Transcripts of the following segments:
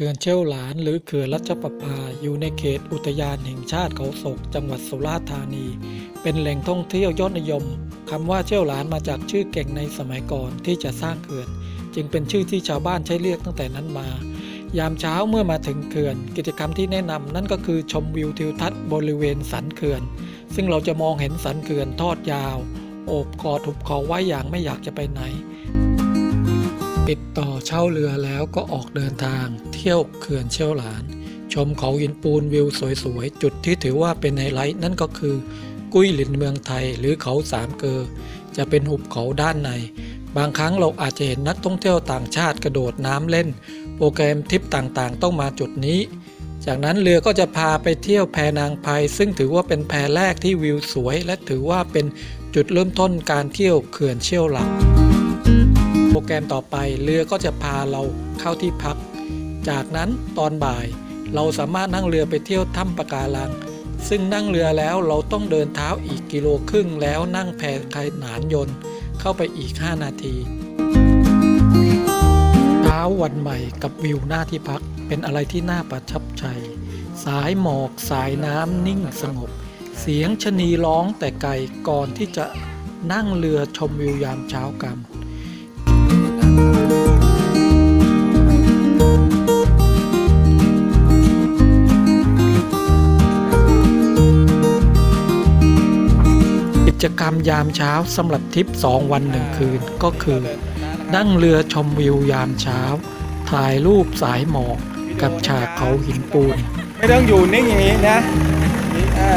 ขื่อนเชี่ยวหลานหรือเขื่อนรัชประภาอยู่ในเขตอุทยานแห่งชาติเขาศกจังหวัดสุราษฎร์ธานี เป็นแหล่งท่องเที่ยวยอดนิยมคำว่าเชี่ยวหลานมาจากชื่อเก่งในสมัยก่อนที่จะสร้างเขื่อน จึงเป็นชื่อที่ชาวบ้านใช้เรียกตั้งแต่นั้นมา ยามเช้าเมื่อมาถึงเขื่อน กิจกรรมที่แนะนำนั่นก็คือชมวิวทิวทัศน์บริเวณสันเขื่อน ซึ่งเราจะมองเห็นสันเขื่อนทอดยาว โอบกอดหุบเขาไว้อย่างไม่อยากจะไปไหน ติดต่อเช่าเรือแล้วก็ออกเดินทาง เที่ยวเขื่อนเชี่ยวหลาน ชมเขาหินปูนวิวสวยๆ จุดที่ถือว่าเป็นไฮไลท์นั่นก็คือ กุ้ยหลินเมืองไทยหรือเขาสามเกอจะเป็นหุบเขาด้านใน บางครั้งเราอาจจะเห็นนักท่องเที่ยวต่างชาติกระโดดน้ำเล่น โปรแกรมทริปต่างๆ ต้องมาจุดนี้ จากนั้นเรือก็จะพาไปเที่ยวแพนางไพซึ่งถือว่าเป็นแพแรกที่วิวสวย และถือว่าเป็นจุดเริ่มต้นการเที่ยวเขื่อนเชี่ยวหลัก รแกรมต่อไปเรือก็จะพาเราเข้าที่พัก จากนั้นตอนบ่ายเราสามารถนั่งเรือไปเที่ยวถ้ำปะการัง ซึ่งนั่งเรือแล้วเราต้องเดินเท้าอีกกิโลครึ่งแล้วนั่งแพขนานยนต์เข้าไปอีก 5 นาทีเช้าวันใหม่กับวิวหน้าที่พักเป็นอะไรที่น่าประทับใจ สายหมอกสายน้ำนิ่งสงบ เสียงชะนีร้องแต่ไกลก่อนที่จะนั่งเรือชมวิวยามเช้ากัน จกรรมยามเช้าสำหรับทริป 2 วัน1คืนก็คือ นั่งเรือชมวิวยามเช้า ถ่ายรูปสายหมอกกับฉากเขาหินปูน ไม่ต้องอยู่นิ่งอย่างนี้นะ นี่อ่า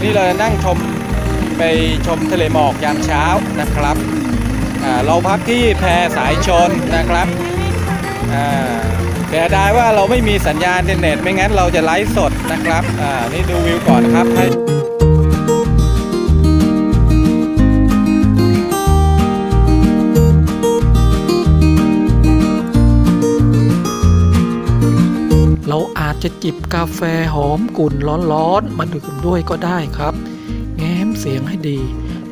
นี่เรานั่งชมไปชมทะเลหมอกยามเช้านะครับอ่าเราพักที่แพสายชนนะครับอ่าแต่ได้ว่าเราไม่มีสัญญาณอินเทอร์เน็ตไม่งั้นเราจะไลฟ์สดนะครับอ่านี่ดูวิวก่อนครับให้ จะจิบกาแฟหอมกุ่นร้อนๆมาดื่มด้วยก็ได้ครับ แง้มเสียงให้ดี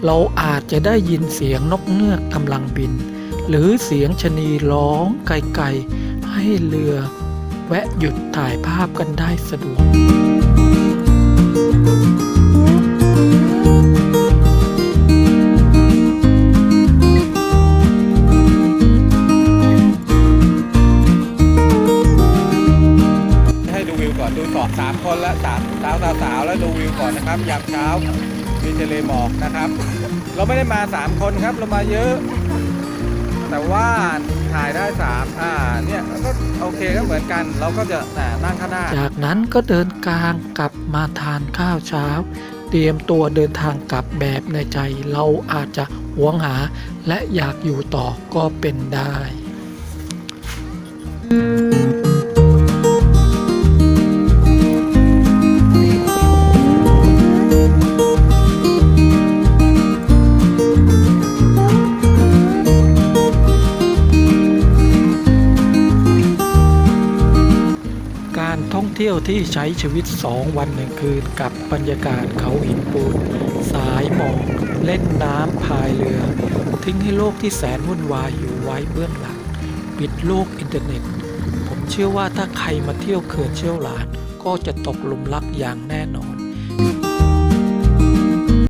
เราอาจจะได้ยินเสียงนกเงือกกำลังบิน หรือเสียงชนีร้องไกลๆให้เรือ แวะหยุดถ่ายภาพกันได้สะดวก วิวก่อนดูสอบสามคนแล้วสามสาวสาวสาวแล้วดูวิวก่อนนะครับยามเช้ามีทะเลหมอกนะครับ เราไม่ได้มาสามคนครับเรามาเยอะ แต่ว่าถ่ายได้สามอ่าเนี่ยก็โอเคก็เหมือนกัน เราก็จะนั่งข้างหน้า จากนั้นก็เดินกลางกลับมาทานข้าวเช้า เตรียมตัวเดินทางกลับแบบในใจ เราอาจจะหวงหา และอยากอยู่ต่อก็เป็นได้ เที่ยวที่ใช้ชีวิต 2 วันหนึ่งคืนกับบรรยากาศเขาหินปูน สายหมอกเล่นน้ำพายเรือ ทิ้งให้โลกที่แสนวุ่นวายอยู่ไว้เบื้องหลัง ปิดโลกอินเทอร์เน็ต ผมเชื่อว่าถ้าใครมาเที่ยวเขื่อนเชี่ยวหลาน ก็จะตกหลุมรักอย่างแน่นอน